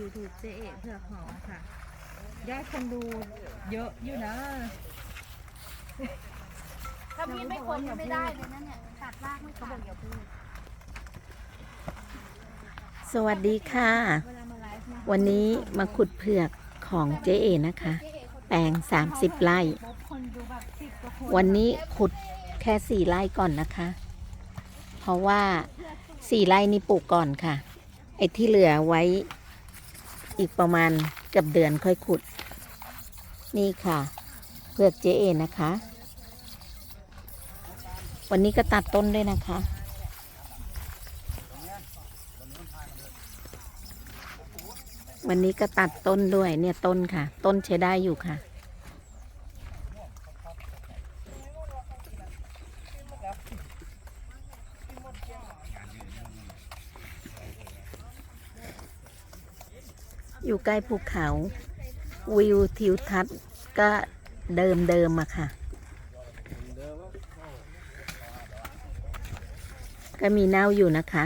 YouTube เจเอเผือกหอมค่ะยอดคนดูเยอะอยู่นะ ถ้ามีดไม่คมก็ไม่ได้เลยนะเนี่ยตัดรากไม่ขาดอย่าพูดสวัสดีค่ะเวลามาไลฟ์นะวันนี้มาขุดเผือกของเจ๊เอนะคะ แปลง 30 ไร่ปุ๊บคนดูแบบสิบกว่าคนวันนี้ขุดแค่ 4 ไร่ก่อนนะคะ เพราะว่า 4 ไร่นี่ปลูกก่อนค่ะ ไอ้ที่เหลือไว้ อีกประมาณกับเดือนค่อยขุด นี่ค่ะเผือกเจเอนะคะ วันนี้ก็ตัดต้นด้วยนะคะ วันนี้ก็ตัดต้นด้วยเนี่ยต้นค่ะ ต้นใช้ได้อยู่ค่ะ อยู่ใกล้ภูเขา วิวทิวทัศน์ก็เดิมเดิมๆอะค่ะ ก็มีเน่าอยู่นะคะ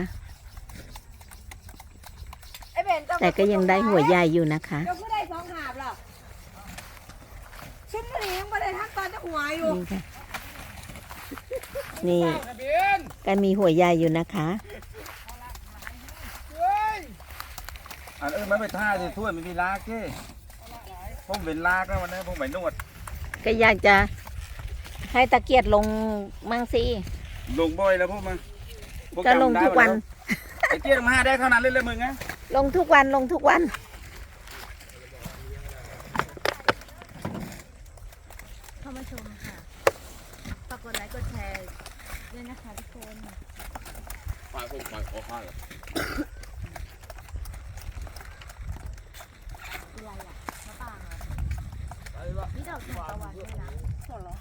ไอ้เบนจะแต่ก็ยังได้หัวใหญ่อยู่นะคะเดี๋ยวผู้ใดสองหาบหรอชิ้นนี้ยังไม่ได้ทักตอนจะหัวอยู่นี่ค่ะ นี่ก็มีหัวใหญ่อยู่นะคะ อันเออมันไปท่าสิถ้วยมันมีลากเก้ผมเป็นลากแล้ววันนี้ผมไปนวด ก็อยากจะให้ตะเกียดลงมั่งสิลงบ่อยแล้วพวกมันพวก็ลงทุกวันไอ้เจี๊ยบมาหาได้เท่านั้นเลยเลยมึงไงลงทุกวันลงทุกวัน เข้ามาชมค่ะฝากกดไลค์กดแชร์ด้วยนะคะทุกคนฝ่ายผมฝ่ายขอข้าเลย อะไรอะมะปรางเหร อกทานตะวันด้วยนะสดเหรอ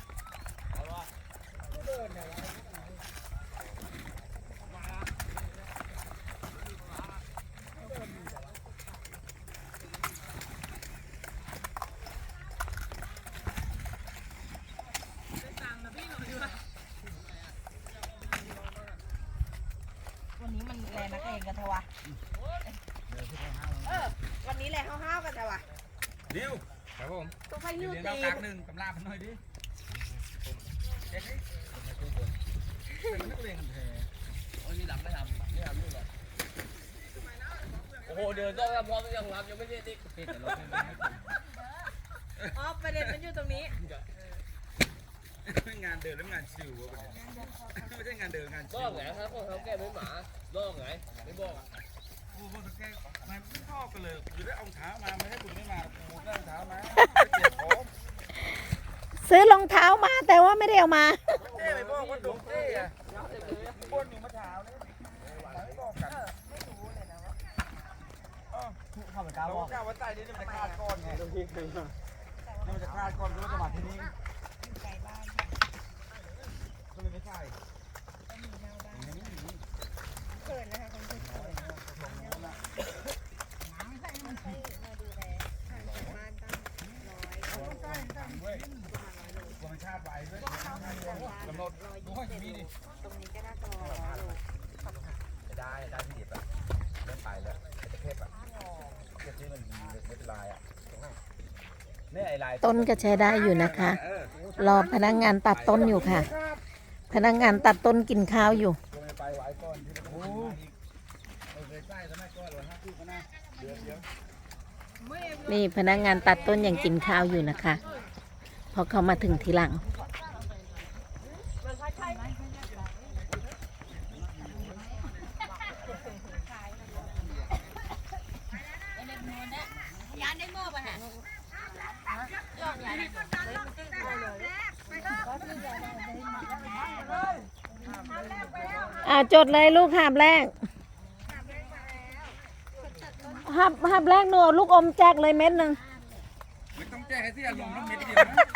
วันนี้มันแรงนักเลงกันเถอะวะเออ วันนี้แรงห้าวๆกันเถอะวะเดี๋ยว ครับผมตัวไฟยืดเดี๋ยวตีเรากลางหนึ่งกำลาพันหน่อยดิเจ๊ให้เป็นนักเลงกันแท้โอ้ยนี่ดำไม่ทำไม่ทำนี่เลยโอ้โหเดินต้องทำพร้อมยังทำยังไม่ได้ติ๊กอ๋อประเด็นมันอยู่ตรงนี้งานเดินแล้วงานชิววะประเด็นไม่ใช่งานเดินงานชิบ้วองไงครับพวกเขาแก้ไม่หมาบ้องไงไม่บ้อง อะโอ้โหมันแค่มันไม่ชอบกันเลยคือได้เอาเท้ามาไม่ให้คุณไม่มาคุณได้เอาเท้ามาเจ็บผมซื้อรองเท้ามาแต่ว่าไม่ได้เอามาเจ้ไปบอกว่าดวงเจ้อะบ้วนอยู่เมื่อเช้านี่ไม่บอกกันไม่รู้เลยนะว่าข้าพเจ้าบอกข้าว่าใต้นี้มันจะคาดก้อนไงมันจะคาดก้อนรู้สมัครที่นี่ก็เลยไม่ใช่ ด้วยธรรมชาติไว้ด้วยกำหนดดูให้มีดิตรงนี้ก็น่าจะรอได้ได้ที่เดียบอะเริ่มไปแล้วจะเทปอะเทปที่มันไม่เป็นลายอะเนี่ยไอ้ลายต้นก็ใช้ได้อยู่นะคะ รอพนักงานตัดต้นอยู่ค่ะ พนักงานตัดต้นกินข้าวอยู่นี่พนักงานตัดต้นยังกินข้าวอยู่นะคะ พราะเขามาถึงทีหลัง อ่าจดเลยลูกหาบแรกหับหับแรกหนูเอาลูกอมแจกเลยเม็ดหนึ่ง ไม่ต้องแจ้งให้เสียลงน้ำเม็ดเดียวนะ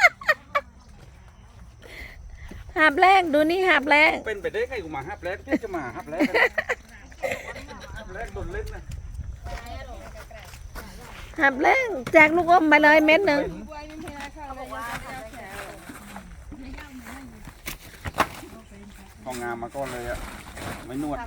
หาบแรงดูนี่หาบแรงเป็นไปได้ไงกูมาหับแรกพี่จะมาหับแรกหับแรกโดนเล่นนะหาบแรงแจกลูกอมไปเลยเม็ดหนึ่งของงามมาก่อนเลยอะไม่นวด